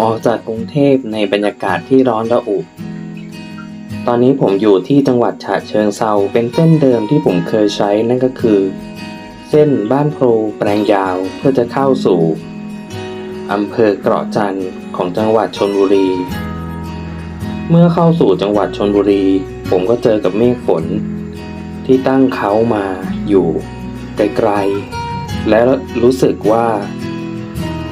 ออกจากกรุงเทพในบรรยากาศที่ร้อนระอุ ตอนนี้ผมอยู่ที่จังหวัดฉะเชิงเซาเป็นเส้นเดิมที่ผมเคยใช้นั่นก็คือ เส้นบ้านโพรแปลงยาวเพื่อจะเข้าสู่อำเภอเกราะจันทร์ของจังหวัดชนบุรี เมื่อเข้าสู่จังหวัดชนบุรี ผมก็เจอกับเมฆฝน ที่ตั้งเขามาอยู่ไกลๆและรู้สึกว่า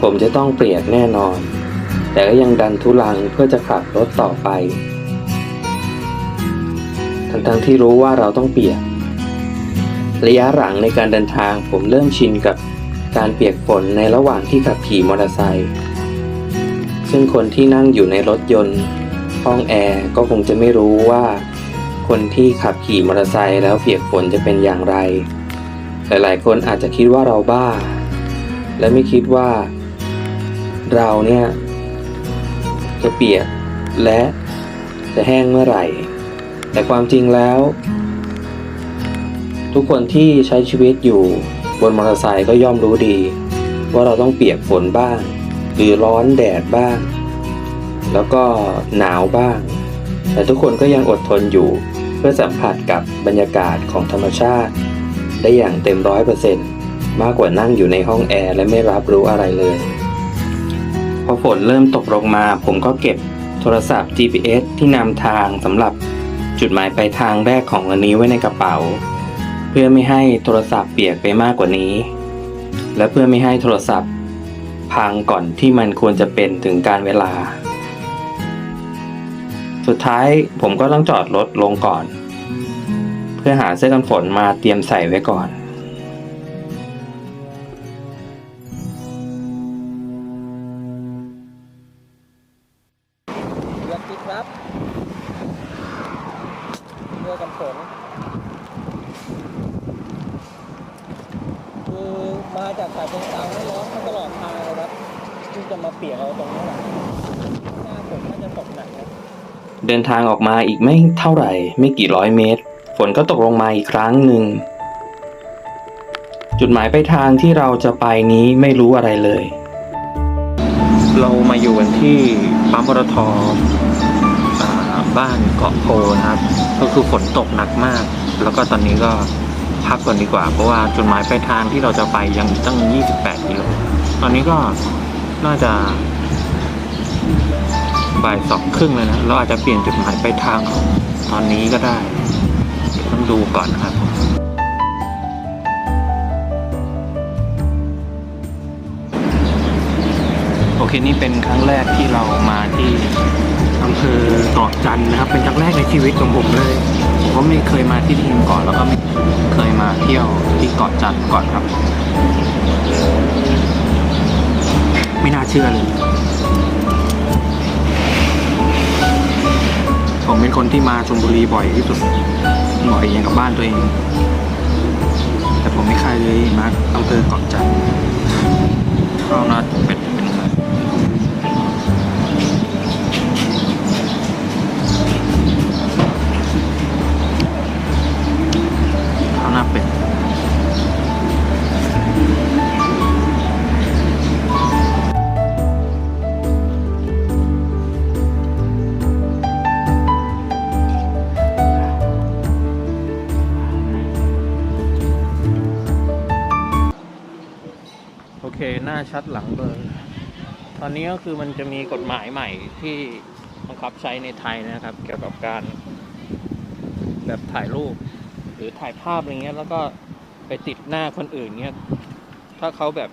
ผมจะต้องเปลี่ยนแน่นอน แต่ก็ยังดันทุลังเพื่อจะขับรถต่อไป ทั้งๆที่รู้ว่าเราต้องเปียก ระยะหลังในการเดินทางผมเริ่มชินกับการเปียกฝนในระหว่างที่ขับขี่มอเตอร์ไซค์ ซึ่งคนที่นั่งอยู่ในรถยนต์ ห้องแอร์ก็คงจะไม่รู้ว่า คนที่ขับขี่มอเตอร์ไซค์แล้วเปียกฝนจะเป็นอย่างไร หลายๆ คนอาจจะคิดว่าเราบ้า และไม่คิดว่า เราเนี่ย จะเปียกและจะแห้งเมื่อไหร่ แต่ความจริงแล้ว ทุกคนที่ใช้ชีวิตอยู่บนมอเตอร์ไซค์ก็ย่อมรู้ดี ว่าเราต้องเปียกฝนบ้าง หรือร้อนแดดบ้าง แล้วก็หนาวบ้าง แต่ทุกคนก็ยังอดทนอยู่เพื่อสัมผัสกับบรรยากาศของธรรมชาติ ได้อย่างเต็มร้อยเปอร์เซ็นต์มากกว่านั่งอยู่ในห้องแอร์และไม่รับรู้อะไรเลย พอฝนเริ่มตกลงมา ผมก็เก็บโทรศัพท์ GPS ที่นำทางสำหรับจุดหมายปลายทางแรกของวันนี้ไว้ในกระเป๋า เพื่อไม่ให้โทรศัพท์เปียกไปมากกว่านี้ และเพื่อไม่ให้โทรศัพท์ พังก่อนที่มันควรจะเป็นถึงการเวลา สุดท้ายผมก็ต้องจอดรถลงก่อน เพื่อหาเสื้อกันฝนมาเตรียมใส่ไว้ก่อน มาจากฉะเชิงเทราไม่ร้อนมาตลอดทางเลยครับที่จะมาเปียกเราตรงนี้แหละหน้าฝนน่าจะตกหนักนะเดินทางออกมาอีกไม่เท่าไหร่ ไม่กี่ร้อยเมตร ฝนก็ตกลงมาอีกครั้งหนึ่ง จุดหมายปลายทางที่เราจะไปนี้ไม่รู้อะไรเลย เรามาอยู่กันที่ปั๊มปตทอ่าบ้านเกาะโพนะครับ ก็คือฝนตกหนักมาก แล้วก็ตอนนี้ก็ พักก่อนดีกว่า เพราะว่าจุดหมายปลายทางที่เราจะไปยังอีกตั้ง 28กิโลตอนนี้ก็น่าจะบ่ายสองครึ่งเลยนะเราอาจจะเปลี่ยนจุดหมายปลายทางของตอนนี้ก็ได้ต้องดูก่อนนะครับโอเคนี่เป็นครั้งแรกที่เรามาที่อำเภอเกาะจันทร์นะครับ เป็นครั้งแรกในชีวิตของผมเลย ก็ไม่เคยมาที่นี่มาก่อนแล้วก็ไม่เคยมาเที่ยวที่เกาะจันทร์ก่อนครับ ไม่น่าเชื่อเลย ผมเป็นคนที่มาชลบุรีบ่อยที่สุดบ่อยอย่างกับบ้านตัวเอง แต่ผมไม่เคยเลยมาอำเภอเกาะจันทร์ข้าน้าเป็ด ชัดหลังเบลอร์ ตอนนี้ก็คือมันจะมีกฎหมายใหม่ที่บังคับใช้ในไทยนะครับ เกี่ยวกับการ แบบถ่ายรูป หรือถ่ายภาพอะไรเงี้ย แล้วก็ไปติดหน้าคนอื่นเงี้ย ถ้าเขาแบบ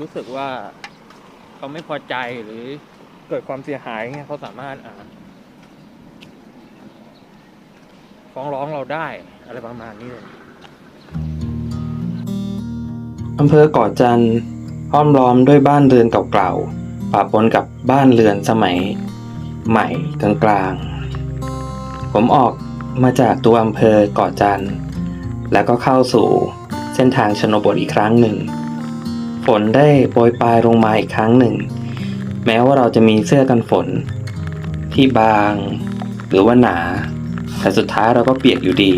รู้สึกว่าเขาไม่พอใจหรือเกิดความเสียหายเงี้ยเขาสามารถอ่าฟ้องร้องเราได้อะไรประมาณนี้เลย อำเภอเกาะจันทร์ห้อมล้อมด้วยบ้านเรือนเก่าๆปะปนกับบ้านเรือนสมัยใหม่กลางๆ ผมออกมาจากตัวอำเภอเกาะจันทร์แล้วก็เข้าสู่เส้นทางชนบทอีกครั้งหนึ่ง ฝนได้โปรยปลายลงมาอีกครั้งหนึ่ง แม้ว่าเราจะมีเสื้อกันฝน ที่บาง หรือว่าหนา แต่สุดท้ายเราก็เปียกอยู่ดี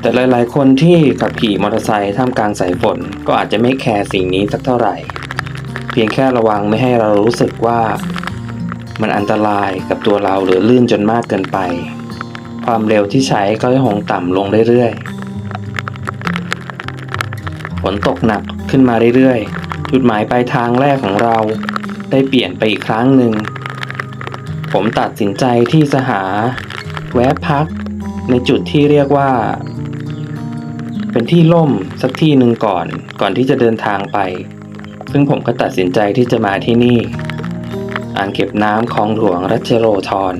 แต่หลาย ๆ คนที่ขับขี่มอเตอร์ไซค์ท่ามกลางสายฝนก็อาจจะไม่แคร์สิ่งนี้สักเท่าไหร่ เพียงแค่ระวังไม่ให้เรารู้สึกว่ามันอันตรายกับตัวเราหรือลื่นจนมากเกินไป ความเร็วที่ใช้ก็จะคงต่ำลงเรื่อยๆฝนตกหนักขึ้นมาเรื่อยๆ จุดหมายปลายทางแรกของเรา ได้เปลี่ยนไปอีกครั้งหนึ่ง ผมตัดสินใจที่จะหา แวะพักในจุดที่เรียกว่า เป็นที่ล่มสักที่หนึ่งก่อน ก่อนที่จะเดินทางไป ซึ่งผมก็ตัดสินใจที่จะมาที่นี่ อ่างเก็บน้ำคลองหลวงรัชโรธร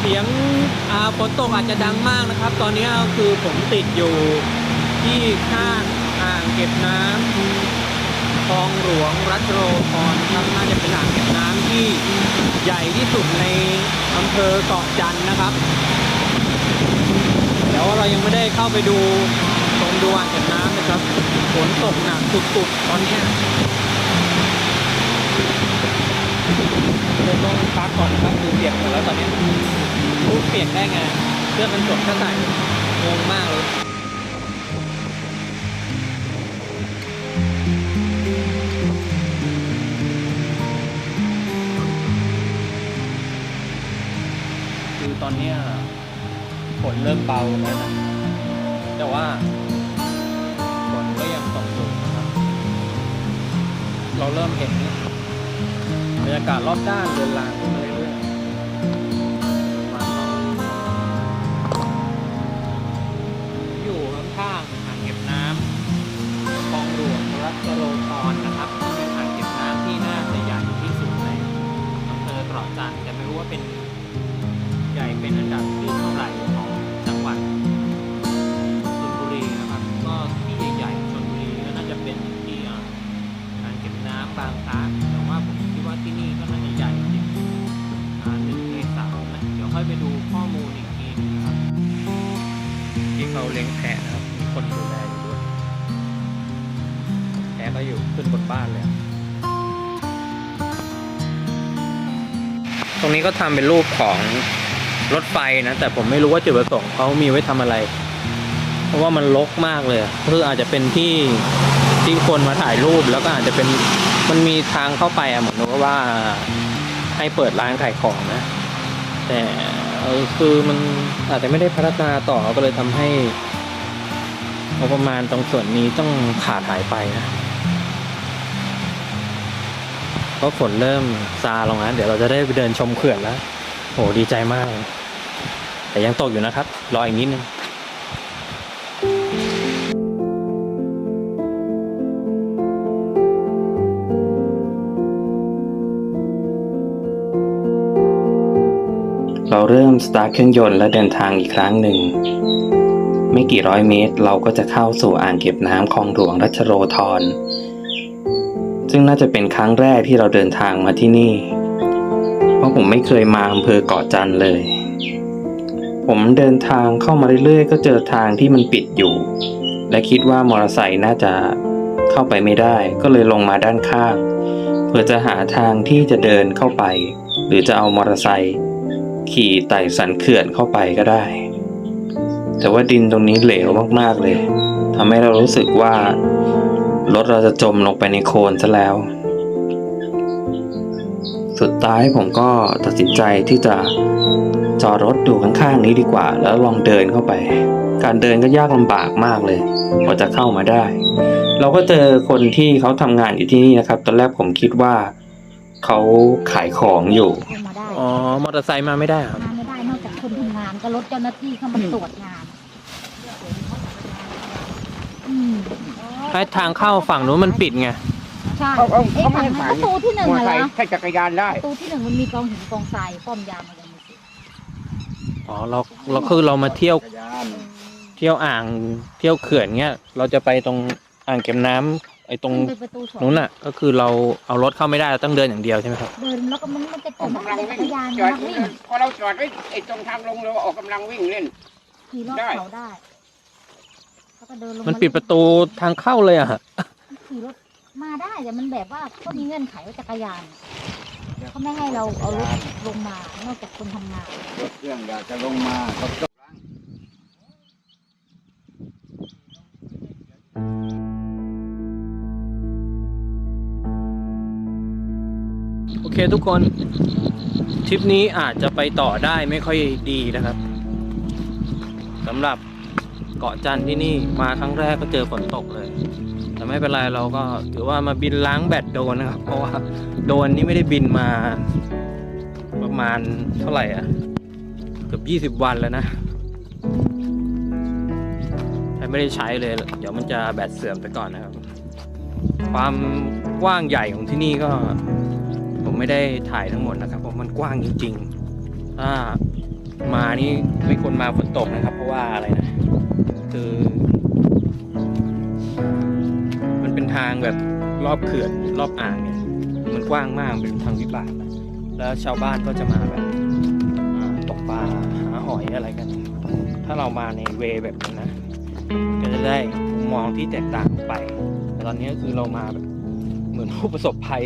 เสียงฝนตกอาจจะดังมากนะครับ ตอนนี้คือผมติดอยู่ ที่ข้างอ่างเก็บน้ำคลองหลวงรัชโรธรครับน่าจะเป็นอ่างเก็บน้ำที่ใหญ่ที่สุดในอำเภอเกาะจันทร์นะครับแต่ว่าเรายังไม่ได้เข้าไปดูตรงดูอ่างเก็บน้ำนะครับฝนตกหนักสุดๆตอนนี้เลยต้องพักก่อนนะครับดูเปียกหมดแล้วตอนนี้ยรูปเปลี่ยนได้ไงเสื้อกันฝนก็ใส่งงมากเลย อนเนี้ยฝนเริ่มเบาแล้วนะ แต่ว่าฝนก็ยังตกอยู่นะครับ เราเริ่มเห็นบรรยากาศรอบด้านเรือนรางขึ้นมาเรื่อยๆมาต่ออยู่ข้างๆอ่างเก็บน้ำคลองหลวงรัชโร ตรงนี้ก็ทำเป็นรูปของรถไฟนะ แต่ผมไม่รู้ว่าจุดประสงค์เขามีไว้ทำอะไร เพราะว่ามันรกมากเลยคืออาจจะเป็นที่ที่คนมาถ่ายรูปแล้วก็อาจจะเป็นมันมีทางเข้าไปอะเหมือนกับว่าให้เปิดร้านขายของนะ แต่คือมันอาจจะไม่ได้พัฒนาต่อก็เลยทำให้งบประมาณตรงส่วนนี้ต้องขาดหายไปนะ เพราะฝนเริ่มซาลงแล้วเดี๋ยวเราจะได้ไปเดินชมเขื่อนแล้วโหดีใจมาก แต่ยังตกอยู่นะครับ รออีกนิดนึงเราเริ่มสตาร์ทเครื่องยนต์และเดินทางอีกครั้งหนึ่ง ไม่กี่ร้อยเมตรเราก็จะเข้าสู่อ่างเก็บน้ำคลองหลวงรัชโรธร ซึ่งน่าจะเป็นครั้งแรกที่เราเดินทางมาที่นี่ เพราะผมไม่เคยมาอำเภอเกาะจันเลย ผมเดินทางเข้ามาเรื่อยๆ ก็เจอทางที่มันปิดอยู่ และคิดว่ามอเตอร์ไซค์น่าจะเข้าไปไม่ได้ ก็เลยลงมาด้านข้าง เพื่อจะหาทางที่จะเดินเข้าไป หรือจะเอามอเตอร์ไซค์ขี่ไต่สันเขื่อนเข้าไปก็ได้ แต่ว่าดินตรงนี้เหลวมากๆเลยทำให้เรารู้สึกว่า รถเราจะจมลงไปในโคลนซะแล้ว สุดท้ายผมก็ตัดสินใจที่จะจอดรถดูข้างๆนี้ดีกว่า แล้วลองเดินเข้าไป การเดินก็ยากลำบากมากเลยกว่าจะเข้ามาได้ เราก็เจอคนที่เขาทำงานอยู่ที่นี่นะครับ ตอนแรกผมคิดว่าเขาขายของอยู่เข้ามาได้อ๋อ มอเตอร์ไซค์มาไม่ได้ครับ มาไม่ได้นอกจากคนทำงานก็รถเจ้าหน้าที่เข้ามาตรวจงานอืม ให้ทางเข้าฝั่งนู้นมันปิดไง ใช่เขาเขาเอ๊ะเขาไม่ฝั่งให้นั้นขายประตูที่หนึ่งมออะไซเหรอค์ใช้จักรยานได้ ประตูที่หนึ่งมันมีกองหินกองทรายป้อมยามอะไรอย่างเงี้ยอ๋อเราเราคือเรามาเที่ยวจักรยานเที่ยวอ่างเที่ยวเขื่อนเงี้ย เราจะไปตรงอ่างเก็บน้ำไอ้ตรงเป็นประตูสองนู้นน่ะ ก็คือเราเอารถเข้าไม่ได้เราต้องเดินอย่างเดียวใช่ไหมครับ เดินแล้วก็มันมันจะออกมันกำลังเป็นวิ่จังกรยานจอดนักวิ่งพอเราจอดไว้ไอ้ตรงทางลงเราออกกำลังวิ่งเล่นขี่รอบได้เขาได้ แล้วก็เดินลงมันปิดประตูทางเข้าเลยอะขี่รถมาได้แต่มันแบบว่าก็มีเงื่อนไขว่าจักรยานเขาไม่ให้เราเอารถลงมานอกจากคนทำงานรถเครื่องอยากจะลงมาก็ต้องโอเคทุกคนทริปนี้อาจจะไปต่อได้ไม่ค่อยดีนะครับสำหรับ เกาะจันที่นี่มาครั้งแรกก็เจอฝนตกเลย แต่ไม่เป็นไรเราก็ถือว่ามาบินล้างแบตโดนนะครับ เพราะว่าโดนนี่ไม่ได้บินมา ประมาณเท่าไหร่อะเกือบยี่สิบวันแล้วนะใช้ไม่ได้ใช้เลย เดี๋ยวมันจะแบตเสื่อมไปก่อนนะครับ ความกว้างใหญ่ของที่นี่ก็ ผมไม่ได้ถ่ายทั้งหมดนะครับเพราะมันกว้างจริงๆถ้ามานี่ไม่ควรมาฝนตกนะครับ เพราะว่าอะไรนะ คือ มันเป็นทางแบบรอบเขื่อนรอบอ่างเนี่ย มันกว้างมากเป็นทางวิบากแล้วชาวบ้านก็จะมาแบบตกปลาหาหอยอะไรกัน ถ้าเรามาในเวแบบนี้นะ ก็จะได้มองที่แตกต่างไป แต่ตอนนี้ก็คือเรามาแบบเหมือนผู้ประสบภัย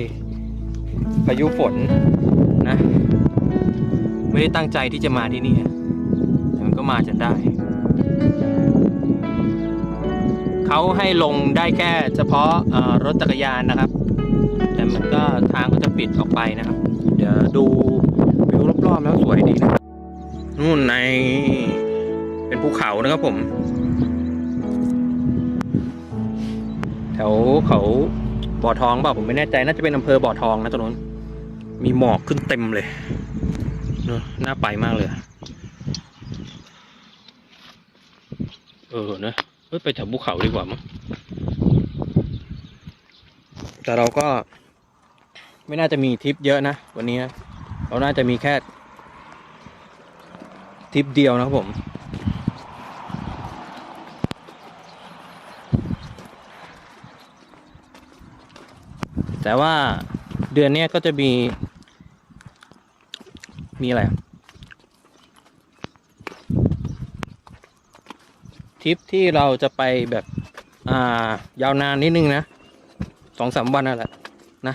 พายุฝนนะ ไม่ได้ตั้งใจที่จะมาที่นี่แต่มันก็มาจนได้ เขาให้ลงได้แค่เฉพาะรถจักรยานนะครับ แต่มันก็ทางก็จะปิดออกไปนะครับ เดี๋ยวดูวิวรอบๆแล้วสวยดีนะนู่นในเป็นภูเขานะครับผม แถวเขาบ่อทองเปล่าผมไม่แน่ใจน่าจะเป็นอำเภอบ่อทองนะตรงนู้นมีหมอกขึ้นเต็มเลยเนอะน่าไปมากเลย เออเนอะ เอ้ยไปแถวภูเขาดีกว่ามั้งแต่เราก็ ไม่น่าจะมีทริปเยอะนะ วันนี้นะเราน่าจะมีแค่ทริปเดียวนะครับผม แต่ว่าเดือนนี้ก็จะมี มีอะไร ทริปที่เราจะไปแบบอ่ายาวนานนิดนึงนะสองสามวันนั่นแหละนะ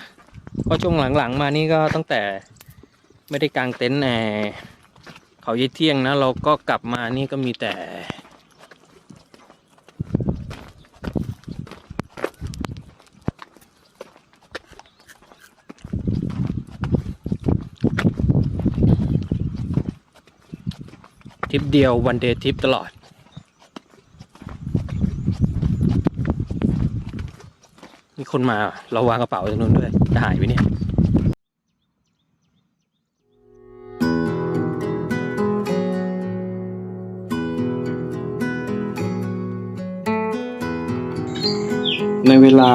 เพราะช่วงหลังๆมานี่ก็ตั้งแต่ไม่ได้กางเต็นท์แอร์เขาเยี่เที่ยงนะ เราก็กลับมานี่ก็มีแต่ ทริปเดียววันเดย์ทริปตลอด มีคนมาเราวางกระเป๋าตรงนู้นด้วยจะหายไปเนี่ยในเวลา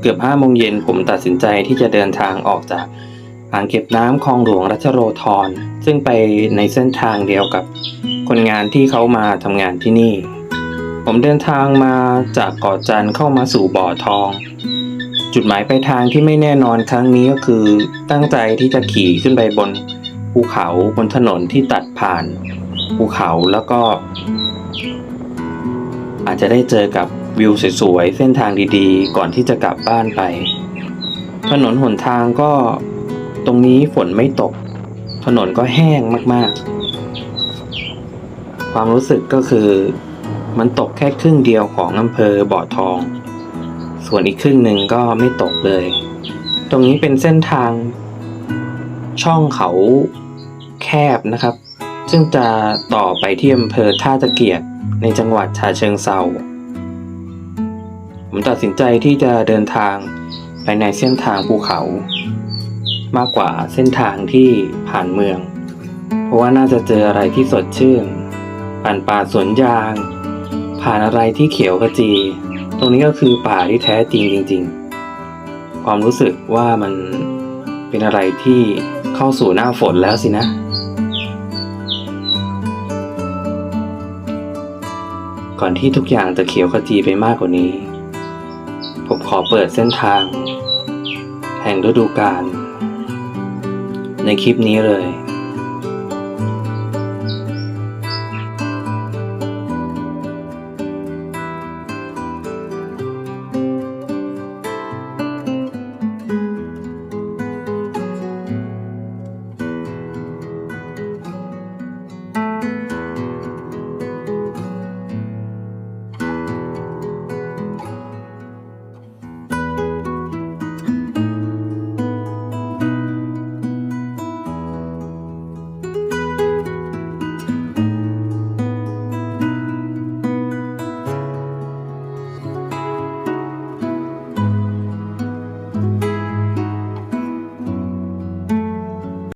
เกือบห้าโมงเย็นผมตัดสินใจที่จะเดินทางออกจากอ่างเก็บน้ำคลองหลวงรัชโรธรซึ่งไปในเส้นทางเดียวกับคนงานที่เขามาทำงานที่นี่ ผมเดินทางมาจากเกาะจันทร์เข้ามาสู่บ่อทอง จุดหมายปลายทางที่ไม่แน่นอนครั้งนี้ก็คือ ตั้งใจที่จะขี่ขึ้นไปบนภูเขาบนถนนที่ตัดผ่านภูเขาแล้วก็ อาจจะได้เจอกับวิวสวยๆเส้นทางดีๆ ก่อนที่จะกลับบ้านไป ถนนหนทางก็ตรงนี้ฝนไม่ตก ถนนก็แห้งมากๆ ความรู้สึกก็คือ มันตกแค่ครึ่งเดียวของอำเภอบ่อทอง ส่วนอีกครึ่งหนึ่งก็ไม่ตกเลย ตรงนี้เป็นเส้นทางช่องเขาแคบนะครับ ซึ่งจะต่อไปที่อำเภอท่าตะเกียบในจังหวัดฉะเชิงเซาผมตัดสินใจที่จะเดินทางไปในเส้นทางภูเขา มากกว่าเส้นทางที่ผ่านเมือง เพราะว่าน่าจะเจออะไรที่สดชื่น ผ่านป่าสวนยาง ผ่านอะไรที่เขียวขจี ตรงนี้ก็คือป่าที่แท้จริงจริง ๆ ความรู้สึกว่ามันเป็นอะไรที่เข้าสู่หน้าฝนแล้วสินะ ก่อนที่ทุกอย่างจะเขียวขจีไปมากกว่านี้ ผมขอเปิดเส้นทาง แห่งฤดูกาลในคลิปนี้เลย